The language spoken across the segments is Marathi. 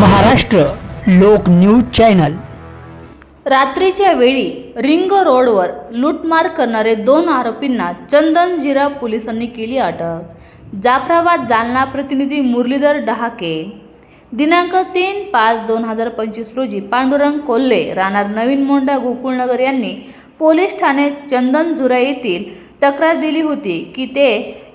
महाराष्ट्र लोक न्यूज चॅनल. रात्रीच्या वेळी रिंग रोडवर लूटमार करणारे दोन आरोपींना चंदनजिरा पोलिसांनी केली अटक. जाफराबाद जालना प्रतिनिधी मुरलीधर डहाके. दिनांक तीन पाच दोन हजार पंचवीस रोजी पांडुरंग कोल्हे राहणार नवीन मोंडा गोकुळनगर यांनी पोलीस ठाणे चंदनझुरा येथील तक्रार दिली होती की ते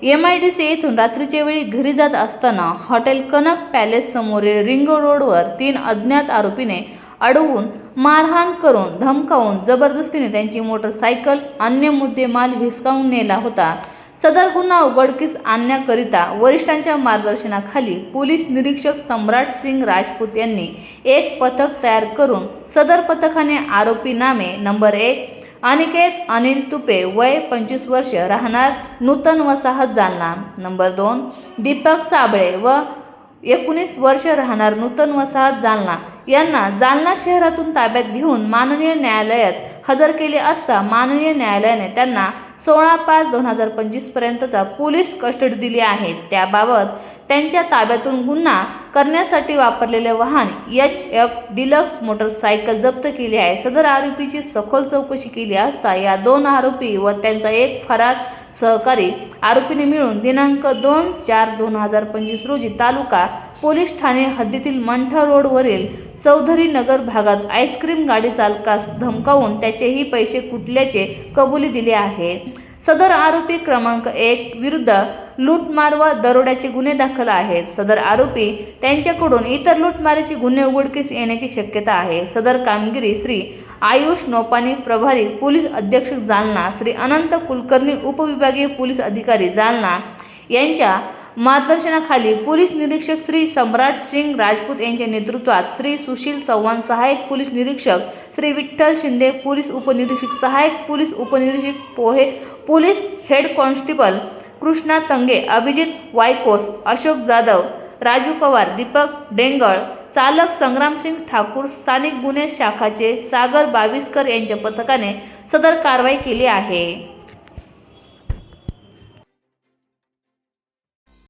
एम आय डी सी येथून रात्रीच्या वेळी घरी जात असताना हॉटेल कनक पॅलेस समोरील रिंग रोडवर तीन अज्ञात आरोपीने अडवून मारहाण करून धमकावून जबरदस्तीने त्यांची मोटरसायकल अन्य मुद्देमाल हिसकावून नेला होता. सदर गुन्हा उघडकीस आणण्याकरिता वरिष्ठांच्या मार्गदर्शनाखाली पोलीस निरीक्षक सम्राट सिंग राजपूत यांनी एक पथक तयार करून सदर पथकाने आरोपी नामे नंबर एक अनिकेत अनिल तुपे वय पंचवीस वर्ष राहणार नूतन वसाहत जालना. नंबर दोन दीपक साबळे व एकोणीस वर्ष राहणार नूतन वसाहत जालना. यांना जालना शहरातून ताब्यात घेऊन माननीय न्यायालयात हजर केले असता माननीय न्यायालयाने त्यांना सोळा पाच दोन हजार पंचवीसपर्यंतचा पोलीस कस्टडी दिली आहे. त्याबाबत त्यांच्या ताब्यातून गुन्हा करण्यासाठी वापरलेले वाहन एच एफ डिलक्स मोटरसायकल जप्त केली आहे. सदर आरोपीची सखोल चौकशी केली असता या दोन आरोपी व त्यांचा एक फरार सहकारी आरोपीने मिळून दिनांक दोन चार दोन हजार पंचवीस रोजी तालुका पोलीस ठाणे हद्दीतील मंठा रोडवरील चौधरी नगर भागात आईस्क्रीम गाडी चालकास धमकावून त्याचेही पैसे कुटल्याचे कबुली दिले आहे. सदर आरोपी क्रमांक एक विरुद्ध लूटमार व दरोड्याचे गुन्हे दाखल आहेत. सदर आरोपी त्यांच्याकडून इतर लूटमाराचे गुन्हे उघडकीस येण्याची शक्यता आहे. सदर कामगिरी श्री आयुष नोपानी प्रभारी पोलीस अधीक्षक जालना श्री अनंत कुलकर्णी उपविभागीय पोलीस अधिकारी जालना यांच्या मार्गदर्शनाखाली पोलीस निरीक्षक श्री सम्राट सिंग राजपूत यांच्या नेतृत्वात श्री सुशील चव्हाण सहाय्यक पोलीस निरीक्षक श्री विठ्ठल शिंदे पोलीस उपनिरीक्षक सहाय्यक पोलीस उपनिरीक्षक पोहे police head constable Krishna Tange Abhijit Vaykos Ashok Jadhav Raju Pawar Deepak Dengal चालक संग्रामसिंग ठाकूर स्थानिक गुन्हे शाखाचे सागर बाविस्कर यांच्या पथकाने सदर कारवाई केली आहे.